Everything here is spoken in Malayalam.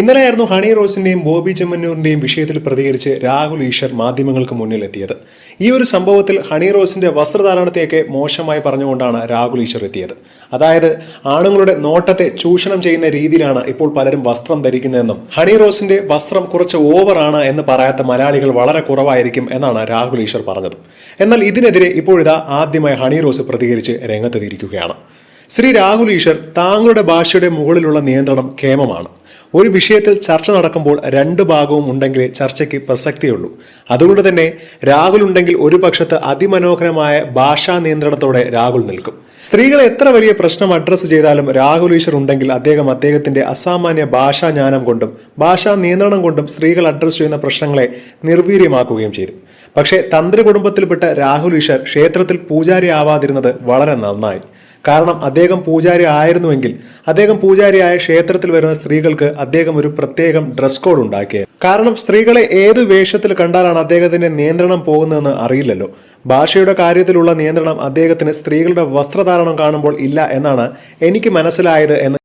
ഇന്നലെയായിരുന്നു ഹണി റോസിന്റെയും ബോബി ചെമ്മന്നൂരിന്റെയും വിഷയത്തിൽ പ്രതികരിച്ച് രാഹുൽ ഈശ്വർ മാധ്യമങ്ങൾക്ക് മുന്നിലെത്തിയത്. ഈ ഒരു സംഭവത്തിൽ ഹണി റോസിന്റെ വസ്ത്രധാരണത്തെയൊക്കെ മോശമായി പറഞ്ഞുകൊണ്ടാണ് രാഹുൽ ഈശ്വർ എത്തിയത്. അതായത് ആണുങ്ങളുടെ നോട്ടത്തെ ചൂഷണം ചെയ്യുന്ന രീതിയിലാണ് ഇപ്പോൾ പലരും വസ്ത്രം ധരിക്കുന്നതെന്നും ഹണി റോസിന്റെ വസ്ത്രം കുറച്ച് ഓവറാണ് എന്ന് പറയാത്ത മലയാളികൾ വളരെ കുറവായിരിക്കും എന്നാണ് രാഹുൽ ഈശ്വർ പറഞ്ഞത്. എന്നാൽ ഇതിനെതിരെ ഇപ്പോഴിതാ ആദ്യമായി ഹണി റോസ് പ്രതികരിച്ച് രംഗത്തെത്തിയിരിക്കുകയാണ്. ശ്രീ രാഹുൽ ഈശ്വർ താങ്കളുടെ ഭാഷയുടെ മുകളിലുള്ള നിയന്ത്രണം കേമമാണ് ഒരു വിഷയത്തിൽ ചർച്ച നടക്കുമ്പോൾ രണ്ട് ഭാഗവും ഉണ്ടെങ്കിലേ ചർച്ചയ്ക്ക് പ്രസക്തിയുള്ളൂ. അതുകൊണ്ട് തന്നെ രാഹുൽ ഉണ്ടെങ്കിൽ ഒരു പക്ഷത്ത് അതിമനോഹരമായ ഭാഷാ നിയന്ത്രണത്തോടെ രാഹുൽ നിൽക്കും. സ്ത്രീകളെ എത്ര വലിയ പ്രശ്നം അഡ്രസ്സ് ചെയ്താലും രാഹുൽ ഈശ്വർ ഉണ്ടെങ്കിൽ അദ്ദേഹം അദ്ദേഹത്തിന്റെ അസാമാന്യ ഭാഷാ ജ്ഞാനം കൊണ്ടും ഭാഷാ നിയന്ത്രണം കൊണ്ടും സ്ത്രീകൾ അഡ്രസ്സ് ചെയ്യുന്ന പ്രശ്നങ്ങളെ നിർവീര്യമാക്കുകയും ചെയ്തു. പക്ഷേ തന്ത്രി കുടുംബത്തിൽപ്പെട്ട രാഹുൽ ഈശ്വർ ക്ഷേത്രത്തിൽ പൂജാരി ആവാതിരുന്നത് വളരെ നന്നായി. കാരണം അദ്ദേഹം പൂജാരി ആയിരുന്നുവെങ്കിൽ അദ്ദേഹം പൂജാരിയായ ക്ഷേത്രത്തിൽ വരുന്ന സ്ത്രീകൾക്ക് അദ്ദേഹം ഒരു പ്രത്യേകം ഡ്രസ് കോഡ് ഉണ്ടാക്കിയത്. കാരണം സ്ത്രീകളെ ഏത് വേഷത്തിൽ കണ്ടാലാണ് അദ്ദേഹത്തിന്റെ നിയന്ത്രണം പോകുന്നതെന്ന് അറിയില്ലല്ലോ. ഭാഷയുടെ കാര്യത്തിലുള്ള നിയന്ത്രണം അദ്ദേഹത്തിന് സ്ത്രീകളുടെ വസ്ത്രധാരണം കാണുമ്പോൾ ഇല്ല എന്നാണ് എനിക്ക് മനസ്സിലായത് എന്ന്